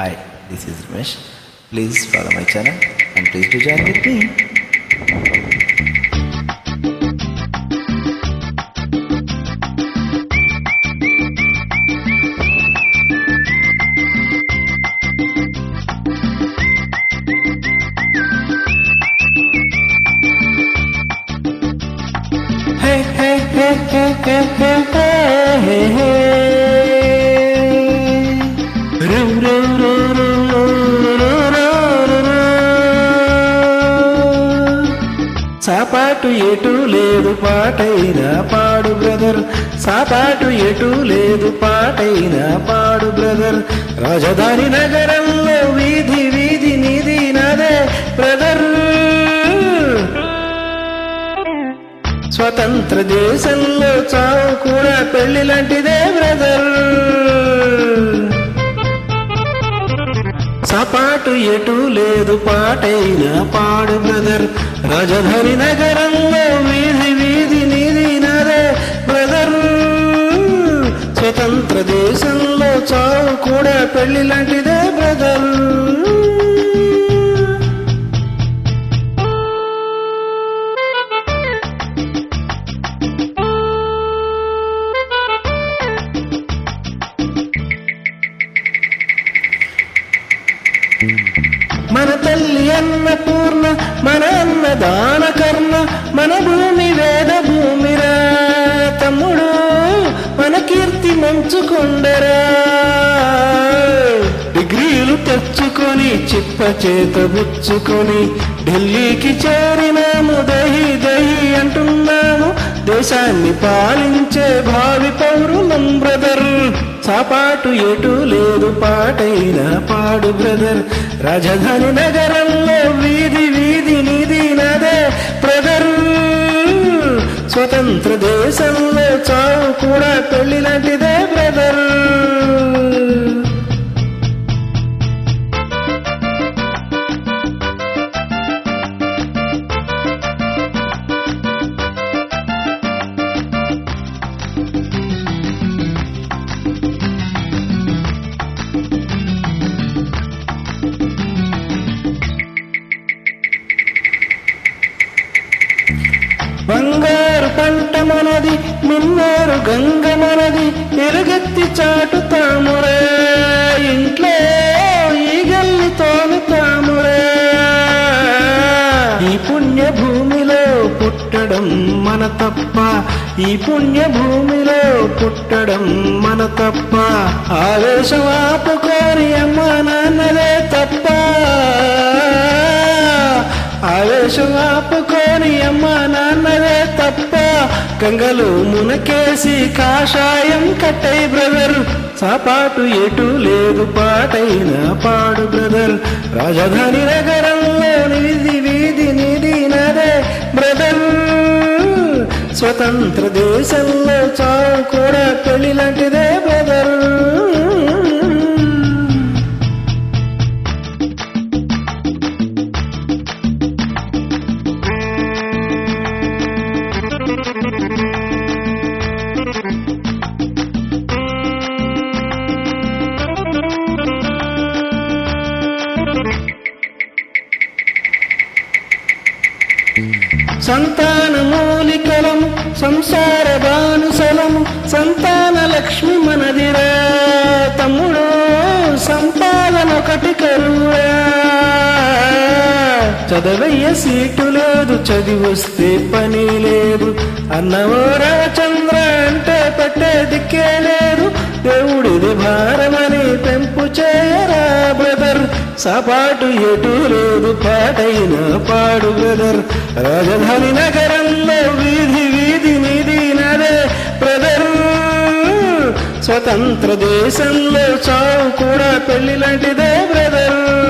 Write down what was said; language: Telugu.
Hi, this is Ramesh. Please follow my channel and please do join with me. Hey, hey, hey, hey, hey, hey, సాపాటు ఎటు లేదు పాటైనా పాడు బ్రదర్. సాపాటు ఎటు లేదు పాటైనా పాడు బ్రదర్. రాజధాని నగరంలో వీధి వీధి నిధి నదే బ్రదర్. స్వతంత్ర దేశంలో చావు కూడా పెళ్ళి లాంటిదే బ్రదర్. సపాటు ఎటు లేదు పాటైన పాడు బ్రదర్. రాజధాని నగరంలో వీధి వీధి నిధి నరే బ్రదర్. స్వతంత్ర దేశంలో చావు కూడా పెళ్ళి లాంటిదే బ్రదర్. మన తల్లి అన్నపూర్ణ మన అన్న దాన కర్ణ మన భూమి వేద భూమిరా. తమ్ముడు మన కీర్తి మంచుకొండరా. డిగ్రీలు తెచ్చుకొని చిప్ప చేత బుచ్చుకొని ఢిల్లీకి చేరినాము దహి దహి అంటున్నాము. దేశాన్ని పాలించే భావి పౌరులం బ్రదర్ సాపాటు ఎటు లేదు పాటైన పాడు బ్రదర్. రాజధాని నగరంలో వీధి వీధి నిధి నదే బ్రదర్. స్వతంత్ర దేశంలో చావు కూడా పెళ్ళి పంట మనది మిన్నారు గంగ మనది ఎలుగెత్తి చాటుతామురే. ఇంట్లో ఈగల్ని తోలుతామురే. ఈ పుణ్య భూమిలో పుట్టడం మన తప్ప ఈ పుణ్య భూమిలో పుట్టడం మన తప్ప. ఆవేశం ఆపుకోని అమ్మ నాన్నదే తప్ప. ఆవేశం ఆపుకొని అమ్మ నాన్నదే గంగలు మునకేసి కాషాయం కట్టై బ్రదర్. సాపాటు ఎటు లేదు పాటైన పాడు బ్రదర్. రాజధాని నగరంలోని విధి వీధి నిధి నదే బ్రదర్. స్వతంత్ర దేశంలో చావు కూడా పెళ్ళి లాంటిదే బ్రదర్. సంతాన మూలికలము సంసార బానుసలము సంతాన లక్ష్మి మనదిరా. తమ్ముడు సంపాదన ఒకటి కరువురా. చదవయ్య సీటు లేదు చదివొస్తే పని లేదు. అన్నవోరా చంద్ర అంటే పట్టే దిక్కే లేదు. దేవుడిది భారమని సపాటు ఎటు లేదు పాటైన పాడు బ్రదర్. రాజధాని నగరంలో వీధి వీధి నిధి నదే బ్రదర్. స్వతంత్ర దేశంలో చావు కూడా పెళ్ళి లాంటిదే బ్రదర్.